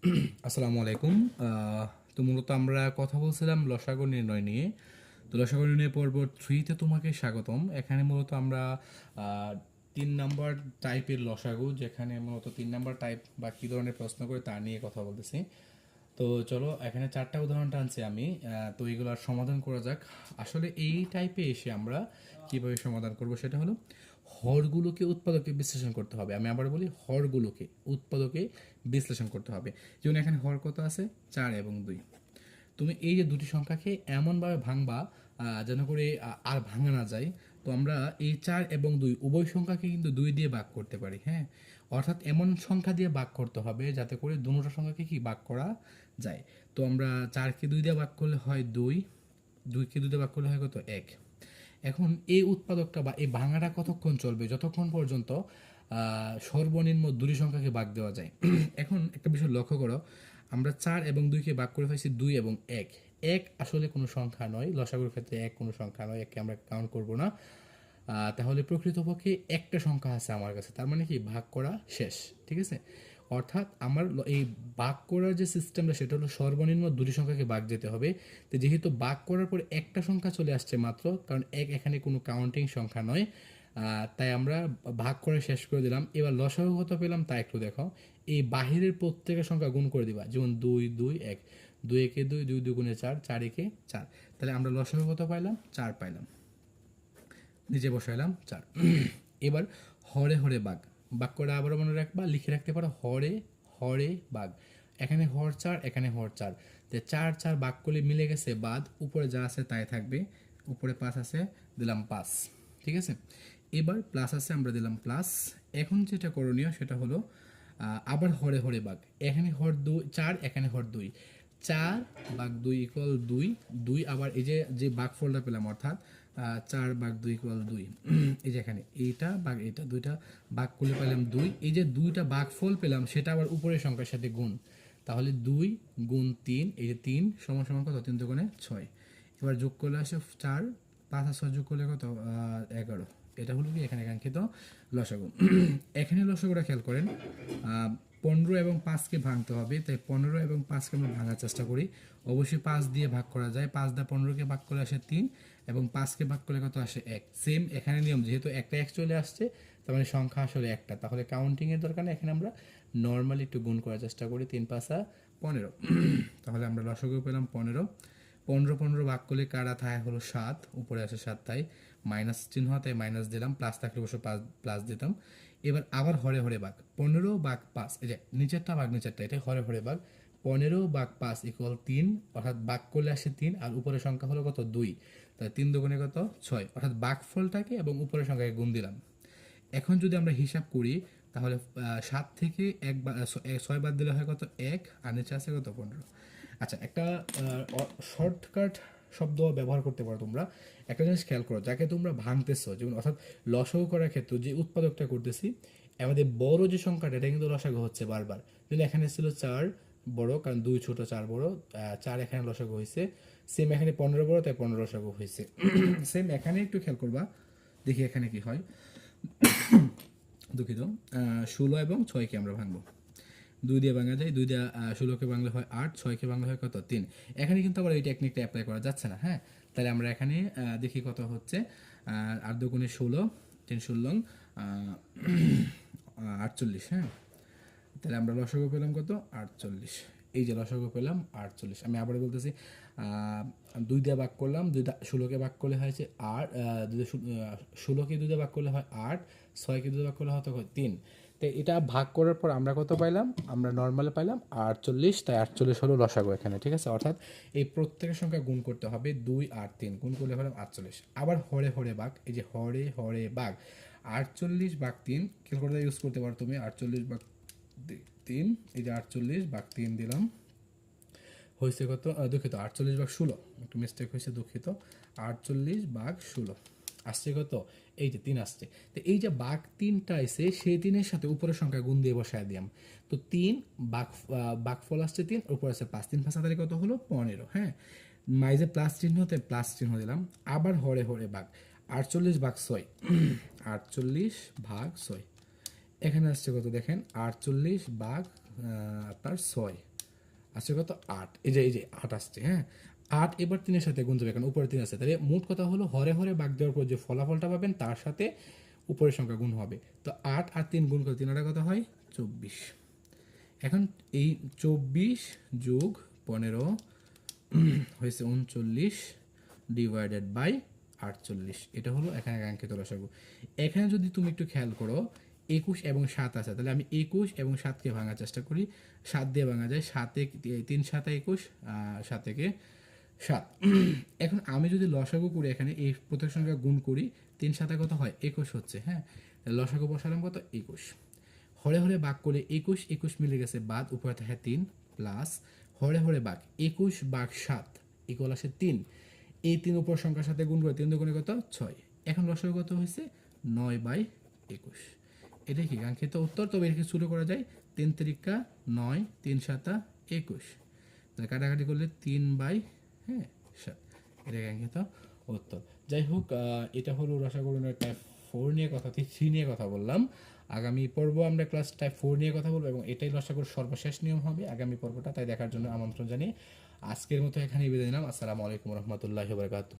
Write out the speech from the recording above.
আসসালামু আলাইকুম। তো মূলত আমরা কথা বলছিলাম লসাগর নির্ণয় নিয়ে। তো লসাগর নির্ণয় পর্ব থ্রিতে তোমাকে স্বাগতম। এখানে মূলত আমরা তিন নাম্বার টাইপের লসাগু, যেখানে মূলত তিন নাম্বার টাইপ বা কী ধরনের প্রশ্ন করে তা নিয়ে কথা বলতেছি। তো চলো, এখানে চারটা উদাহরণ টানছি আমি তো এগুলোর সমাধান করা যাক। আসলে এই টাইপে এসে আমরা কীভাবে সমাধান করব সেটা হলো, হরগুলোকে উৎপাদকে বিশ্লেষণ করতে হবে। আমি আবার বলি, হরগুলোকে উৎপাদকে বিশ্লেষণ করতে হবে। যেমন এখানে হর কত আছে? চার এবং দুই। তুমি এই যে দুটি সংখ্যাকে এমনভাবে ভাঙবা যেন করে আর ভাঙা না যায়, তো আমরা এই চার এবং দুই উভয় সংখ্যাকে কিন্তু দুই দিয়ে ভাগ করতে পারি হ্যাঁ? অর্থাৎ এমন সংখ্যা দিয়ে ভাগ করতে হবে যাতে করে দুটো সংখ্যাকে কি ভাগ করা যায়। তো আমরা চারকে দুই দিয়ে ভাগ করলে হয় দুই, দুইকে দুই দিয়ে ভাগ করলে হয় কত? এক। এখন এই উৎপাদকটা বা এই ভাঙাটা কতক্ষণ চলবে? যতক্ষণ পর্যন্ত সর্বনিম্ন দুটি সংখ্যাকে ভাগ দেওয়া যায়। এখন একটা বিষয় লক্ষ্য করো, আমরা চার এবং দুইকে ভাগ করে ফেলছি দুই এবং এক। এক আসলে কোনো সংখ্যা নয়, লসাগুর ক্ষেত্রে এক কোনো সংখ্যা নয়, একে আমরা কাউন্ট করব না। তাহলে প্রকৃতপক্ষে একটা সংখ্যা আছে আমার কাছে, তার মানে কি? ভাগ করা শেষ, ঠিক আছে? অর্থাৎ আমার এই ভাগ করার যে সিস্টেমটা সেটা হলো সর্বনিম্ন দুটি সংখ্যাকে ভাগ যেতে হবে। তো যেহেতু ভাগ করার পর একটা সংখ্যা চলে আসছে মাত্র, কারণ এক এখানে কোনো কাউন্টিং সংখ্যা নয় তাই আমরা ভাগ করে শেষ করে দিলাম। এবার লসাগু পেলাম তা একটু দেখো। এই বাহিরের প্রত্যেকের সংখ্যা গুণ করে দিবা, যেমন দুই দুই, এক। দুই একে দুই দুই দুগুণে চার চার একে চার। তাহলে আমরা লসাগু পাইলাম? চার পাইলাম। নিজে বসাইলাম চার। এবার হরে হরে বাঘ। বাঘ করে আবার মনে রাখবা, লিখে রাখতে পারো, হরে হরে বাঘ। এখানে হর চার, এখানে হর চার। তো চার চার বাঘ করলে মিলে গেছে বাদ, উপরে যা আছে তাই থাকবে। উপরে পাঁচ আছে, দিলাম পাঁচ। ঠিক আছে? এবার প্লাস আছে, আমরা দিলাম প্লাস। এখন যেটা করণীয় সেটা হলো আবার হরে হরে বাঘ। এখানে হর দুই চার, এখানে হর দুই। চার বাঘ দুই ইকুয়াল দুই দুই আবার এই যে যে বাঘ ফলটা পেলাম, অর্থাৎ চার বাঘ দুই ইকুয়াল দুই। এই যে এখানে এইটা বাঘ এইটা, দুইটা বাঘ করলে পেলাম দুই। এই যে দুইটা বাঘ ফল পেলাম, সেটা আবার উপরের সংখ্যার সাথে গুণ। তাহলে দুই গুণ তিন, এই যে তিন সমান সমান কত? তিন দুগুণে ছয়। এবার যোগ করলে আসে চার, পাঁচ আর ছয় যোগ করলে কত? এগারো। এটা হলো কি? এখানে কাঙ্ক্ষিত লসাগু। এখানে লসাগুটা খেয়াল করেন। পনেরো এবং পাঁচকে ভাঙতে হবে। তাই পনেরো এবং পাঁচকে আমরা ভাঙার চেষ্টা করি। অবশ্যই পাঁচ দিয়ে ভাগ করা যায়। পাঁচ দা পনেরোকে ভাগ করে আসে তিন এবং পাঁচকে ভাগ করলে কত আসে এক। সেম এখানে নিয়ম, যেহেতু একটা এক চলে আসছে, তার মানে সংখ্যা আসলে একটা। তাহলে কাউন্টিংয়ের দরকার নেই। এখানে আমরা নর্মালি একটু গুণ করার চেষ্টা করি। তিন, পাঁচা পনেরো। তাহলে আমরা লসগু পেলাম পনেরো। পনেরো পনেরো ভাগ করলে কারা থায়? হলো সাত। উপরে আসে সাত, তাই মাইনাস চিহ্ন, তাই মাইনাস দিলাম। প্লাস থাকলে অবশ্য প্লাস দিতাম। এবার আবার হরে হরে বাঘ পনেরো বাঘ পাঁচ, এই যে নিচেরটা বাঘ নিচেরটা এটা হরে হরে বাঘ পনেরো বাঘ পাঁচ ইকুয়াল তিন, অর্থাৎ বাঘ করলে আসে তিন, আর উপরের সংখ্যা হলো কত? দুই। তাই তিন দুগুণে কত? ছয়। অর্থাৎ বাঘ ফলটাকে এবং উপরের সংখ্যাকে গুণ দিলাম। এখন যদি আমরা হিসাব করি, তাহলে সাত থেকে এক বা- ছয় বাদ দিলে হয় কত? এক, আর নিচে আছে কত? পনেরো। আচ্ছা একটা শর্টকাট শব্দ ব্যবহার করতে পারো তোমরা। একটা জিনিস খেয়াল করো, যাকে তোমরা ভাঙতেছো, যেমন অর্থাৎ লসাগু করার ক্ষেত্রে যে উৎপাদকটা করতেছি, আমাদের বড় যে সংখ্যাটা, এটা কিন্তু লসাগু হচ্ছে বারবার। যেমন এখানে ছিল চার বড়, কারণ দুই ছোট, চার বড় চার এখানে লসাগু হয়েছে সেম এখানে পনেরো বড়, তাই পনেরো লসাগু হয়েছে সেম এখানে একটু খেয়াল করবা, দেখি এখানে কি হয়। দুঃখিত ষোলো এবং ছয়কে আমরা ভাঙবো। দুই দিয়ে ভাঙা যায়, দুই দিয়ে ষোলোকে ভাঙলে হয় আট, ছয়কে ভাঙলে হয় কত? তিন। এখানে কিন্তু আবার এই টেকনিকটা অ্যাপ্লাই করা যাচ্ছে না হ্যাঁ? তাহলে আমরা এখানে দেখি কত হচ্ছে। আট দুগুণে ষোলো, তিন ষোলো আটচল্লিশ হ্যাঁ? তাহলে আমরা লসগো পেলাম কত? আটচল্লিশ। এই যে লসগো পেলাম, আটচল্লিশ। আমি আবার বলতেছি দুই দিয়ে ভাগ করলাম, দুই ষোলোকে ভাগ করলে হয়েছে আট দুই ষোলোকে দুই দিয়ে ভাগ করলে হয় আট, ছয়কে দুই ভাগ করলে হয় তখন তিন। তো এটা ভাগ করার পর আমরা কত পাইলাম? আমরা নর্মালে পাইলাম আটচল্লিশ, তাই আটচল্লিশ হলো লসাগো এখানে, ঠিক আছে? অর্থাৎ এই প্রত্যেকের সংখ্যা গুণ করতে হবে দুই আর তিন, গুণ করলে হলাম আটচল্লিশ। আবার হরে হরে বাঘ এই যে হরে হরে বাঘ আটচল্লিশ বাঘ তিন ক্যালকুলেটার ইউজ করতে পারো তুমি, আটচল্লিশ বাঘ তিন, এই যে আটচল্লিশ বাঘ তিন দিলাম, হয়েছে কত? দুঃখিত, আটচল্লিশ ভাগ ষোলো, একটু মিস্টেক হয়েছে, দুঃখিত, আটচল্লিশ বাঘ ষোলো। আসছে কত এই যে তিন আসছে তো এই যে বাঘ তিনটা এসে সেই তিনের সাথে উপরের সংখ্যা গুণ দিয়ে বসায় দিলাম তো তিন বাঘ আহ, বাঘফল আসছে তিন উপর আছে পাঁচ তিন। পাঁচ তাহলে কত হলো? পনেরো হ্যাঁ? মাইজে প্লাস চিহ্নতে প্লাস চিহ্ন দিলাম আবার হরে হরে বাঘ। আটচল্লিশ ভাগ ছয় আটচল্লিশ ভাগ ছয়। এখানে আসছে কত দেখেন? আটচল্লিশ আহ, আপনার ছয়। আসছে কত? আট। এই যে এই যে আট আসছে হ্যাঁ? আট এবার তিনের সাথে গুণ যাবে কারণ উপরে তিন আছে। তাহলে মোট কথা হলো হরে হরে বাঘ দেওয়ার পর যে ফলাফলটা পাবেন তার সাথে উপরের সংখ্যা গুণ হবে। তো আট আর তিন গুণ করে তিন আটা কত হয়? চব্বিশ। এখন এই চব্বিশ যোগ পনেরো হয়েছে উনচল্লিশ ডিভাইডেড বাই আটচল্লিশ। এটা হলো এখানে একাঙ্কিত লসাগু। এখানে যদি তুমি একটু খেয়াল করো একুশ এবং সাত আছে। তাহলে আমি একুশ এবং সাতকে ভাঙার চেষ্টা করি। সাত দিয়ে ভাঙা যায় সাতে তিন সাতে একুশ আহ, সাত। এখন আমি যদি লসাগু করি এখানে, এই প্রত্যেক সংখ্যা গুণ করি, তিন সাতে কত হয়? একুশ হচ্ছে হ্যাঁ? লসাগু বসালাম কত? একুশ। হরে হরে বাঘ করে একুশ একুশ মিলে গেছে বাদ, উপরে থাকে তিন প্লাস হরে হরে বাঘ একুশ বাঘ সাত ইকুয়াল আসে তিন। এই তিন উপর সংখ্যার সাথে গুণ করে তিন দুগুণে কত? ছয়। এখন লসাগু কত হয়েছে? নয় বাই একুশ। এটাই কি কাঙ্ক্ষিত উত্তর? তবে এটাকে শুরু করা যায়। তিন তিরিকা নয়, তিন সাতা একুশ। তাহলে কাটাকাটি করলে তিন বাই হ্যাঁ উত্তর। যাই হোক এটা হলো রসাগরণের টাইপ ফোর নিয়ে কথা থ্রি নিয়ে কথা বললাম। আগামী পর্ব আমরা ক্লাস টাইপ ফোর নিয়ে কথা বলব এবং এটাই রসাগর সর্বশেষ নিয়ম হবে আগামী পর্বটা, তাই দেখার জন্য আমন্ত্রণ জানিয়ে আজকের মতো এখানে বিদায় নিলাম। আসসালামু আলাইকুম রহমতুল্লাহ বরকাত